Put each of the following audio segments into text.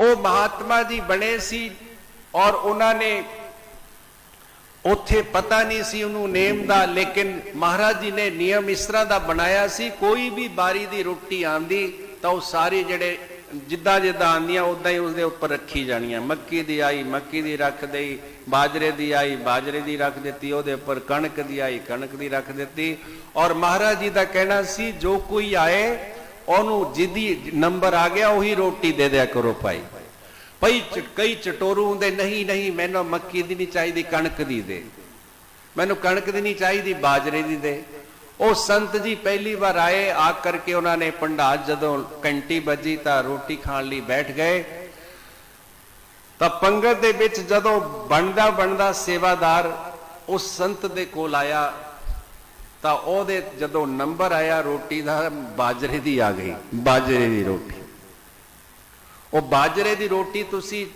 ਉਹ ਮਹਾਤਮਾ ਜੀ ਬਣੇ ਸੀ ਔਰ ਉਹਨਾਂ ਨੇ ਉੱਥੇ ਪਤਾ ਨਹੀਂ ਸੀ ਉਹਨੂੰ ਨੇਮ ਦਾ, ਲੇਕਿਨ ਮਹਾਰਾਜ ਜੀ ਨੇ ਨਿਯਮ ਇਸ ਤਰ੍ਹਾਂ ਦਾ ਬਣਾਇਆ ਸੀ, ਕੋਈ ਵੀ ਬਾਰੀ ਦੀ ਰੋਟੀ ਆਂਦੀ ਤਾਂ ਉਹ ਸਾਰੇ ਜਿਹੜੇ ਜਿੱਦਾਂ ਜਿੱਦਾਂ ਆਂਦੀਆਂ ਉਦਾਂ ਹੀ ਉਸਦੇ ਉੱਪਰ ਰੱਖੀ ਜਾਣੀਆਂ। ਮੱਕੀ ਦੀ ਆਈ, ਮੱਕੀ ਦੀ ਰੱਖ ਦੇਈ, ਬਾਜਰੇ ਦੀ ਆਈ, ਬਾਜਰੇ ਦੀ ਰੱਖ ਦਿੱਤੀ, ਉਹਦੇ ਉੱਪਰ ਕਣਕ ਦੀ ਆਈ, ਕਣਕ ਦੀ ਰੱਖ ਦਿੱਤੀ। ਔਰ ਮਹਾਰਾਜ ਜੀ ਦਾ ਕਹਿਣਾ ਸੀ, ਜੋ ਕੋਈ ਆਏ ਉਹਨੂੰ ਜਿਹਦੀ ਨੰਬਰ ਆ ਗਿਆ, ਉਹੀ ਰੋਟੀ ਦੇ ਦਿਆ ਕਰੋ ਭਾਈ। ਭਈ ਕਈ ਚਟੋਰੂ ਹੁੰਦੇ, ਨਹੀਂ ਨਹੀਂ, ਮੈਨੂੰ ਮੱਕੀ ਦੀ ਨਹੀਂ ਚਾਹੀਦੀ, ਕਣਕ ਦੀ ਦੇ। ਮੈਨੂੰ ਕਣਕ ਦੀ ਨਹੀਂ ਚਾਹੀਦੀ, ਬਾਜਰੇ ਦੀ ਦੇ। ਉਹ ਸੰਤ ਜੀ ਪਹਿਲੀ ਵਾਰ ਆਏ, ਆ ਕਰਕੇ ਉਹਨਾਂ ਨੇ ਪੰਡਾਰ ਜਦੋਂ ਘੰਟੀ ਵੱਜੀ ਤਾਂ ਰੋਟੀ ਖਾਣ ਲਈ ਬੈਠ ਗਏ। ਤਾਂ ਪੰਗਤ ਦੇ ਵਿੱਚ ਜਦੋਂ ਬਣਦਾ ਬਣਦਾ ਸੇਵਾਦਾਰ, ਉਸ ਸੰਤ ਦੇ ਕੋਲ ਆਇਆ ਤਾਂ ਉਹਦੇ ਜਦੋਂ ਨੰਬਰ ਆਇਆ ਰੋਟੀ ਦਾ, ਬਾਜਰੇ ਦੀ ਆ ਗਈ, ਬਾਜਰੇ ਦੀ ਰੋਟੀ। ਉਹ ਬਾਜਰੇ ਦੀ ਰੋਟੀ ਤੁਸੀਂ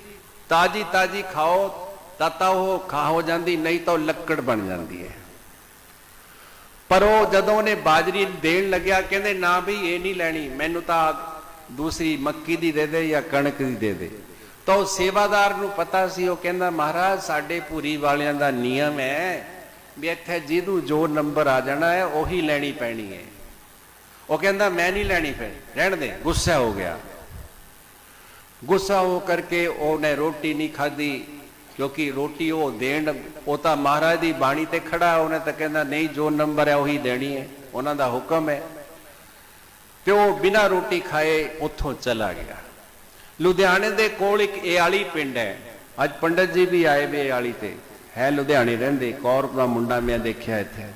ਤਾਜੀ ਤਾਜੀ ਖਾਓ, ਤਾਂ ਤਾਂ ਉਹ ਖਾ ਹੋ ਜਾਂਦੀ, ਨਹੀਂ ਤਾਂ ਲੱਕੜ ਬਣ ਜਾਂਦੀ ਹੈ। ਪਰ ਉਹ ਜਦੋਂ ਉਹਨੇ ਬਾਜਰੀ ਦੇਣ ਲੱਗਿਆ, ਕਹਿੰਦੇ, ਨਾ ਵੀ ਇਹ ਨਹੀਂ ਲੈਣੀ, ਮੈਨੂੰ ਤਾਂ ਦੂਸਰੀ ਮੱਕੀ ਦੀ ਦੇ ਦੇ ਜਾਂ ਕਣਕ ਦੀ ਦੇ ਦੇ। ਤਾਂ ਉਹ ਸੇਵਾਦਾਰ ਨੂੰ ਪਤਾ ਸੀ, ਉਹ ਕਹਿੰਦਾ, ਮਹਾਰਾਜ, ਸਾਡੇ ਪੂਰੀ ਵਾਲਿਆਂ ਦਾ ਨਿਯਮ ਹੈ ਵੀ ਇੱਥੇ ਜਿਹਨੂੰ ਜੋ ਨੰਬਰ ਆ ਜਾਣਾ ਹੈ, ਉਹੀ ਲੈਣੀ ਪੈਣੀ ਹੈ। ਉਹ ਕਹਿੰਦਾ, ਮੈਂ ਨਹੀਂ ਲੈਣੀ ਫਿਰ। ਰਹਿਣ ਦੇ, ਗੁੱਸਾ ਹੋ ਗਿਆ। ਗੁੱਸਾ ਹੋ ਕਰਕੇ ਉਹਨੇ ਰੋਟੀ ਨਹੀਂ ਖਾਧੀ, ਕਿਉਂਕਿ ਰੋਟੀ ਉਹ ਦੇਣ, ਉਹ ਤਾਂ ਮਹਾਰਾਜ ਦੀ ਬਾਣੀ ਤੇ ਖੜਾ ਉਹਨੇ ਤਾਂ ਕਹਿੰਦਾ, ਨਹੀਂ, ਜੋ ਨੰਬਰ ਹੈ, ਉਹੀ ਦੇਣੀ ਹੈ। ਉਹਨਾਂ ਦਾ ਹੁਕਮ ਹੈ। ਤੇ ਉਹ ਬਿਨਾਂ ਰੋਟੀ ਖਾਏ ਉੱਥੋਂ ਚਲਾ ਗਿਆ। ਲੁਧਿਆਣੇ ਦੇ ਕੋਲ ਇੱਕ ਏਆਲੀ ਪਿੰਡ ਹੈ। ਅੱਜ ਪੰਡਤ ਜੀ ਵੀ ਆਏ ਵੇ ਏਆਲੀ ਤੇ। ਹੈ ਲੁਧਿਆਣੇ ਰਹਿੰਦੇ ਕੌਰ ਦਾ ਮੁੰਡਾ ਮੈਂ ਦੇਖਿਆ ਇੱਥੇ।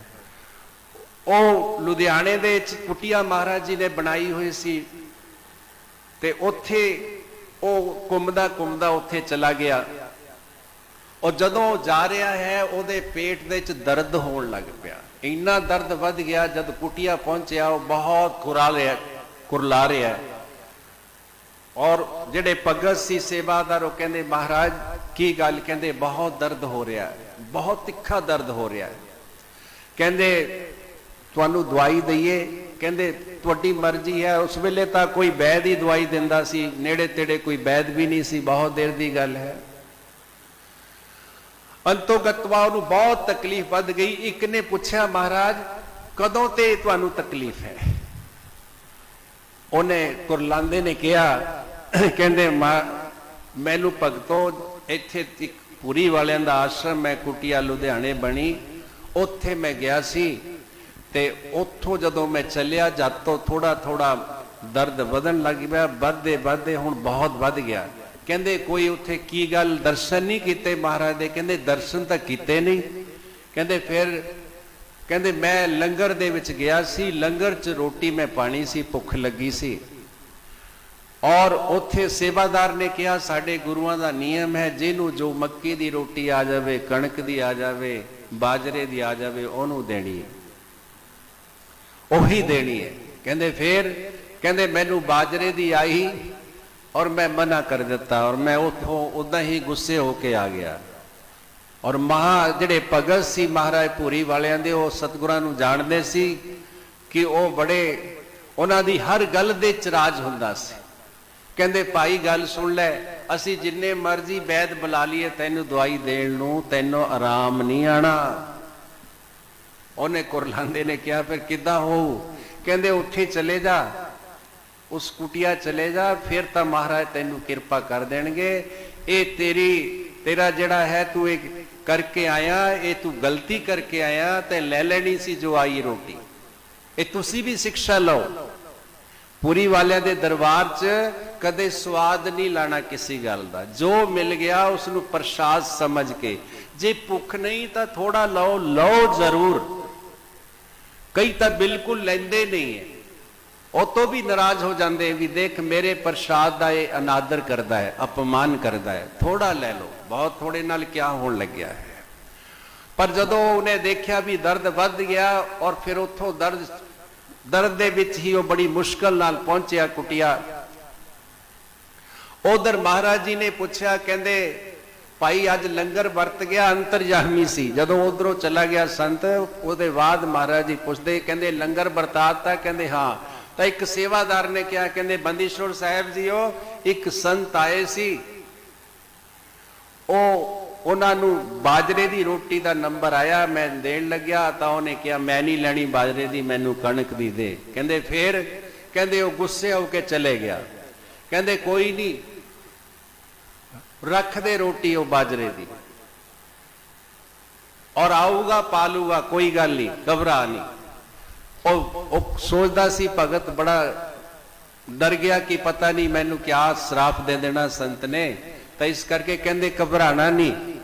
ਉਹ ਲੁਧਿਆਣੇ ਦੇ ਵਿੱਚ ਕੁਟੀਆ ਮਹਾਰਾਜ ਜੀ ਨੇ ਬਣਾਈ ਹੋਈ ਸੀ ਤੇ ਉੱਥੇ ਉਹ ਘੁੰਮਦਾ ਘੁੰਮਦਾ ਉੱਥੇ ਚਲਾ ਗਿਆ। ਔਰ ਜਦੋਂ ਉਹ ਜਾ ਰਿਹਾ ਹੈ, ਉਹਦੇ ਪੇਟ ਦੇ ਵਿੱਚ ਦਰਦ ਹੋਣ ਲੱਗ ਪਿਆ। ਇੰਨਾ ਦਰਦ ਵੱਧ ਗਿਆ, ਜਦ ਕੁਟੀਆ ਪਹੁੰਚਿਆ, ਉਹ ਬਹੁਤ ਕੁਰਾ ਰਿਹਾ ਕੁਰਲਾ ਰਿਹਾ। ਔਰ ਜਿਹੜੇ ਭਗਤ ਸੀ ਸੇਵਾਦਾਰ, ਉਹ ਕਹਿੰਦੇ, ਮਹਾਰਾਜ ਕੀ ਗੱਲ ਕਹਿੰਦੇ, ਬਹੁਤ ਦਰਦ ਹੋ ਰਿਹਾ ਬਹੁਤ ਤਿੱਖਾ ਦਰਦ ਹੋ ਰਿਹਾ ਕਹਿੰਦੇ, ਤੁਹਾਨੂੰ ਦਵਾਈ ਦਈਏ। ਕਹਿੰਦੇ, ਤੁਹਾਡੀ ਮਰਜ਼ੀ ਹੈ। ਉਸ ਵੇਲੇ ਤਾਂ ਕੋਈ ਵੈਦ ਹੀ ਦਵਾਈ ਦਿੰਦਾ ਸੀ, ਨੇੜੇ ਤੇੜੇ ਕੋਈ ਵੈਦ ਵੀ ਨਹੀਂ ਸੀ, ਬਹੁਤ ਦੇਰ ਦੀ ਗੱਲ ਹੈ। ਅੰਤੋਗਤਵਾ ਨੂੰ ਬਹੁਤ ਤਕਲੀਫ ਵੱਧ ਗਈ। ਇੱਕ ਨੇ ਪੁੱਛਿਆ, ਮਹਾਰਾਜ, ਕਦੋਂ ਤੇ ਤੁਹਾਨੂੰ ਤਕਲੀਫ ਹੈ? ਉਹਨੇ ਕੁਰਲਾਂਦੇ ਨੇ ਕਿਹਾ, ਕਹਿੰਦੇ "ਮਾ- ਮੈਨੂੰ ਭਗਤੋ ਇੱਥੇ ਇੱਕ ਪੂਰੀ ਵਾਲਿਆਂ ਦਾ ਆਸ਼ਰਮ ਹੈ, ਕੁਟੀਆ ਲੁਧਿਆਣੇ ਬਣੀ। ਉੱਥੇ ਮੈਂ ਗਿਆ ਸੀ ਤੇ ਉੱਥੋਂ ਜਦੋਂ ਮੈਂ ਚੱਲਿਆ, ਜਦ ਤੋਂ ਥੋੜਾ ਥੋੜਾ ਦਰਦ ਵਧਣ ਲੱਗ ਪਿਆ, ਵੱਧਦੇ ਵੱਧਦੇ ਹੁਣ ਬਹੁਤ ਵੱਧ ਗਿਆ। ਕਹਿੰਦੇ ਕੋਈ ਉੱਥੇ ਕੀ ਗੱਲ ਦਰਸ਼ਨ ਨਹੀਂ ਕੀਤੇ ਮਹਾਰਾਜ ਦੇ? ਕਹਿੰਦੇ ਦਰਸ਼ਨ ਤਾਂ ਕੀਤੇ ਨਹੀਂ। ਕਹਿੰਦੇ ਫਿਰ, ਕਹਿੰਦੇ ਮੈਂ ਲੰਗਰ ਦੇ ਵਿੱਚ ਗਿਆ ਸੀ, ਲੰਗਰ 'ਚ ਰੋਟੀ ਮੈਂ ਪਾਣੀ ਸੀ, ਭੁੱਖ ਲੱਗੀ ਸੀ। ਔਰ ਉੱਥੇ ਸੇਵਾਦਾਰ ਨੇ ਕਿਹਾ, ਸਾਡੇ ਗੁਰੂਆਂ ਦਾ ਨਿਯਮ ਹੈ, ਜਿਹਨੂੰ ਜੋ ਮੱਕੀ ਦੀ ਰੋਟੀ ਆ ਜਾਵੇ, ਕਣਕ ਦੀ ਆ ਜਾਵੇ, ਬਾਜਰੇ ਦੀ ਆ ਜਾਵੇ, ਉਹਨੂੰ ਦੇਣੀ ਹੈ। ਉਹੀ ਦੇਣੀ ਹੈ। ਕਹਿੰਦੇ ਫੇਰ, ਕਹਿੰਦੇ ਮੈਨੂੰ ਬਾਜਰੇ ਦੀ ਆਈ ਔਰ ਮੈਂ ਮਨਾ ਕਰ ਦਿੱਤਾ ਔਰ ਮੈਂ ਉੱਥੋਂ ਉਦਾਂ ਹੀ ਗੁੱਸੇ ਹੋ ਕੇ ਆ ਗਿਆ। ਔਰ ਮਹਾ ਜਿਹੜੇ ਭਗਤ ਸੀ ਮਹਾਰਾਜ ਪੂਰੀ ਵਾਲਿਆਂ ਦੇ, ਉਹ ਸਤਿਗੁਰਾਂ ਨੂੰ ਜਾਣਦੇ ਸੀ ਕਿ ਉਹ ਬੜੇ, ਉਹਨਾਂ ਦੀ ਹਰ ਗੱਲ ਦੇ ਚਰਾਜ ਹੁੰਦਾ ਸੀ। ਕਹਿੰਦੇ, ਭਾਈ, ਗੱਲ ਸੁਣ ਲੈ, ਅਸੀਂ ਜਿੰਨੇ ਮਰਜ਼ੀ ਵੈਦ ਬੁਲਾ ਲਈਏ, ਤੈਨੂੰ ਦਵਾਈ ਦੇਣ ਨੂੰ ਤੈਨੂੰ ਆਰਾਮ ਨਹੀਂ ਆਣਾ। ਉਹਨੇ ਕੁਰਲਾਂਦੇ ਨੇ ਕਿਹਾ, ਫਿਰ ਕਿੱਦਾਂ ਹੋਊ? ਕਹਿੰਦੇ, ਉੱਥੇ ਚਲੇ ਜਾ, ਉਸ ਕੁਟਿਆ ਚਲੇ ਜਾ, ਫਿਰ ਤਾਂ ਮਹਾਰਾਜ ਤੈਨੂੰ ਕਿਰਪਾ ਕਰ ਦੇਣਗੇ। ਇਹ ਤੇਰੀ, ਤੇਰਾ ਜਿਹੜਾ ਹੈ, ਤੂੰ ਇਹ ਕਰਕੇ ਆਇਆ, ਇਹ ਤੂੰ ਗਲਤੀ ਕਰਕੇ ਆਇਆ, ਤੇ ਲੈ ਲੈਣੀ ਸੀ ਜੋ ਆਈ ਰੋਟੀ। ਇਹ ਤੁਸੀਂ ਵੀ ਸਿੱਖਿਆ ਲਓ। ਪੂਰੀ ਵਾਲਿਆਂ ਦੇ ਦਰਬਾਰ 'ਚ ਕਦੇ ਸਵਾਦ ਨਹੀਂ ਲਾਣਾ ਕਿਸੇ ਗੱਲ ਦਾ। ਜੋ ਮਿਲ ਗਿਆ ਉਸ ਨੂੰ ਪ੍ਰਸ਼ਾਦ ਸਮਝ ਕੇ। ਜੇ ਭੁੱਖ ਨਹੀਂ ਤਾਂ ਥੋੜਾ ਲਓ ਲਓ ਜ਼ਰੂਰ। ਕਈ ਤਾਂ ਬਿਲਕੁਲ ਲੈਂਦੇ ਨਹੀਂ ਹੈ ਉਹ ਤੋਂ ਵੀ ਨਾਰਾਜ਼ ਹੋ ਜਾਂਦੇ ਵੀ ਦੇਖ ਮੇਰੇ ਪ੍ਰਸ਼ਾਦ ਦਾ ਇਹ ਅਨਾਦਰ ਕਰਦਾ ਹੈ, ਅਪਮਾਨ ਕਰਦਾ ਹੈ। ਥੋੜਾ ਲੈ ਲਓ, ਬਹੁਤ ਥੋੜੇ ਨਾਲ ਕਿਆ ਹੋਣ ਲੱਗਿਆ ਹੈ। ਪਰ ਜਦੋਂ ਉਹਨੇ ਦੇਖਿਆ ਵੀ ਦਰਦ ਵੱਧ ਗਿਆ ਔਰ ਫਿਰ ਉੱਥੋਂ ਦਰਦ ਦਰਦ ਦੇ ਵਿੱਚ ਹੀ ਉਹ ਬੜੀ ਮੁਸ਼ਕਲ ਨਾਲ ਪਹੁੰਚਿਆ ਕੁਟਿਆ ਉਧਰ ਮਹਾਰਾਜ ਜੀ ਨੇ ਪੁੱਛਿਆ, ਕਹਿੰਦੇ, ਭਾਈ, ਅੱਜ ਲੰਗਰ ਵਰਤ ਗਿਆ ਅੰਤਰਜਾਹਮੀ ਸੀ। ਜਦੋਂ ਉਧਰੋਂ ਚਲਾ ਗਿਆ ਸੰਤ, ਉਹਦੇ ਬਾਅਦ ਮਹਾਰਾਜ ਜੀ ਪੁੱਛਦੇ, ਕਹਿੰਦੇ, ਲੰਗਰ ਵਰਤਾਤਾ ਕਹਿੰਦੇ, ਹਾਂ। ਤਾਂ ਇੱਕ ਸੇਵਾਦਾਰ ਨੇ ਕਿਹਾ, ਕਹਿੰਦੇ ਬੰਦੀਸ਼ਵਰ ਸਾਹਿਬ ਜੀਓ, ਇੱਕ ਸੰਤ ਆਏ ਸੀ। ਉਹ, ਉਹਨਾਂ ਨੂੰ ਬਾਜਰੇ ਦੀ ਰੋਟੀ ਦਾ ਨੰਬਰ ਆਇਆ, ਮੈਂ ਦੇਣ ਲੱਗਿਆ, ਤਾਂ ਉਹਨੇ ਕਿਹਾ, ਮੈਂ ਨਹੀਂ ਲੈਣੀ ਬਾਜਰੇ ਦੀ, ਮੈਨੂੰ ਕਣਕ ਦੀ ਦੇ। ਕਹਿੰਦੇ, ਫੇਰ? ਕਹਿੰਦੇ, ਉਹ ਗੁੱਸੇ ਹੋ ਕੇ ਚਲੇ ਗਿਆ। ਕਹਿੰਦੇ, ਕੋਈ ਨਹੀਂ ਰੱਖਦੇ ਰੋਟੀ ਉਹ ਬਾਜਰੇ ਦੀ। ਔਰ ਆਊਗਾ, ਪਾਲੂਗਾ, ਕੋਈ ਗੱਲ ਨਹੀਂ, ਘਬਰਾ ਨਹੀਂ। ਉਹ ਉਹ ਸੋਚਦਾ ਸੀ, ਭਗਤ ਬੜਾ ਡਰ ਗਿਆ ਕਿ ਪਤਾ ਨਹੀਂ ਮੈਨੂੰ ਕਿਆ ਸਰਾਪ ਦੇ ਦੇਣਾ ਸੰਤ ਨੇ। ਤਾਂ ਇਸ ਕਰਕੇ ਕਹਿੰਦੇ, ਘਬਰਾਣਾ ਨਹੀਂ।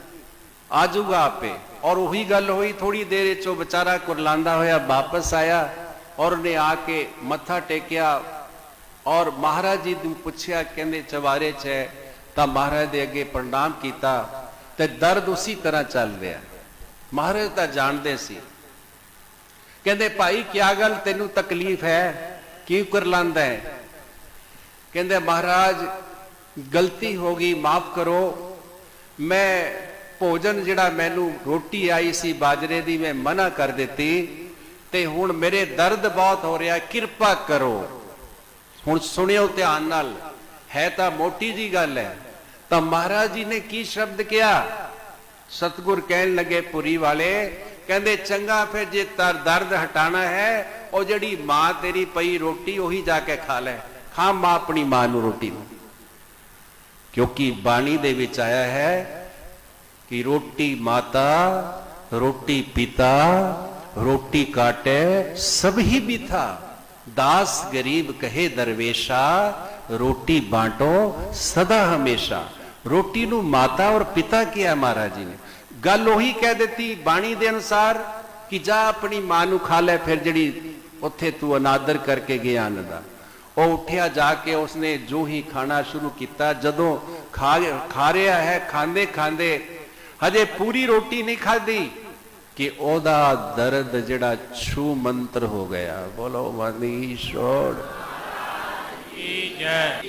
ਆਜੂਗਾ ਆਪੇ। ਔਰ ਉਹੀ ਗੱਲ ਹੋਈ ਥੋੜੀ ਦੇਰ ਵਿੱਚ ਉਹ ਵਿਚਾਰਾ ਕੁਰਲਾਂਦਾ ਹੋਇਆ ਵਾਪਸ ਆਇਆ ਔਰ ਉਹਨੇ ਆ ਕੇ ਮੱਥਾ ਟੇਕਿਆ। ਔਰ ਮਹਾਰਾਜ ਜੀ ਨੂੰ ਪੁੱਛਿਆ, ਕਹਿੰਦੇ, ਚਵਾਰੇ 'ਚ ਹੈ। ਤਾਂ ਮਹਾਰਾਜ ਦੇ ਅੱਗੇ ਪ੍ਰਣਾਮ ਕੀਤਾ ਤੇ ਦਰਦ ਉਸੇ ਤਰ੍ਹਾਂ ਚੱਲ ਰਿਹਾ। ਮਹਾਰਾਜ ਤਾਂ ਜਾਣਦੇ ਸੀ। ਕਹਿੰਦੇ, ਭਾਈ, ਕਿਆ ਗੱਲ ਤੈਨੂੰ ਤਕਲੀਫ ਹੈ? ਕੀ ਕਰ ਕੁਰਲਾਂਦਾ ਹੈ? ਕਹਿੰਦੇ, ਮਹਾਰਾਜ, ਗਲਤੀ ਹੋ ਗਈ, ਮਾਫ ਕਰੋ। ਮੈਂ ਭੋਜਨ ਜਿਹੜਾ ਮੈਨੂੰ ਰੋਟੀ ਆਈ ਸੀ ਬਾਜਰੇ ਦੀ, ਮੈਂ ਮਨਾ ਕਰ ਦਿੱਤੀ ਤੇ ਹੁਣ ਮੇਰੇ ਦਰਦ ਬਹੁਤ ਹੋ ਰਿਹਾ, ਕਿਰਪਾ ਕਰੋ। ਹੁਣ ਸੁਣਿਓ ਧਿਆਨ ਨਾਲ। ਹੈ ਤਾਂ ਮੋਟੀ ਜੀ ਗੱਲ ਹੈ। ਤਾਂ ਮਹਾਰਾਜ ਜੀ ਨੇ ਕੀ ਸ਼ਬਦ ਕਿਹਾ? ਸਤਗੁਰ ਕਹਿਣ ਲੱਗੇ, ਪੁਰੀ ਵਾਲੇ, ਕਹਿੰਦੇ, ਚੰਗਾ, ਫਿਰ ਜੇ ਤਰ ਦਰਦ ਹਟਾਣਾ ਹੈ, ਉਹ ਜਿਹੜੀ ਮਾਂ ਤੇਰੀ ਪਈ ਰੋਟੀ, ਉਹੀ ਜਾ ਕੇ ਖਾ ਲੈ। ਖਾ ਮਾਂ ਆਪਣੀ ਮਾਂ ਨੂੰ ਰੋਟੀ ਨੂੰ। ਕਿਉਂਕਿ ਬਾਣੀ ਦੇ ਵਿੱਚ ਆਇਆ ਹੈ ਕਿ ਰੋਟੀ ਮਾਤਾ, ਰੋਟੀ ਪਿਤਾ, ਰੋਟੀ ਕਾਟੇ, ਸਭ ਹੀ ਬਿਥਾ ਦਾਸ ਗਰੀਬ ਕਹੇ ਦਰਵੇਸ਼ਾ ਰੋਟੀ ਬਾਟੋ ਸਦਾ ਹਮੇਸ਼ਾ ਰੋਟੀ ਨੂੰ ਮਾਤਾ ਔਰ ਪਿਤਾ ਕਿਹਾ ਮਹਾਰਾਜ ਜੀ ਨੇ ਗੱਲ ਉਹੀ ਕਹਿ ਦਿੱਤੀ ਬਾਣੀ ਦੇ ਅਨੁਸਾਰ ਕਿ ਜਾ ਆਪਣੀ ਮਾਂ ਨੂੰ ਖਾ ਲੈ ਫਿਰ ਜਿਹੜੀ ਉੱਥੇ ਤੂੰ ਅਨਾਦਰ ਕਰਕੇ ਗਿਆ ਅੰਨ ਦਾ ਉਹ ਉੱਠਿਆ ਜਾ ਕੇ ਉਸਨੇ ਜੋ ਹੀ ਖਾਣਾ ਸ਼ੁਰੂ ਕੀਤਾ ਜਦੋਂ ਖਾ ਖਾ ਰਿਹਾ ਹੈ ਖਾਂਦੇ ਖਾਂਦੇ ਹਜੇ ਪੂਰੀ ਰੋਟੀ ਨਹੀਂ ਖਾਧੀ ਕਿ ਉਹਦਾ ਦਰਦ ਜਿਹੜਾ ਛੂ ਮੰਤਰ ਹੋ ਗਿਆ ਬੋਲੋ ਮਨੀਸ਼ੋਰ ਕੀ ਜੈ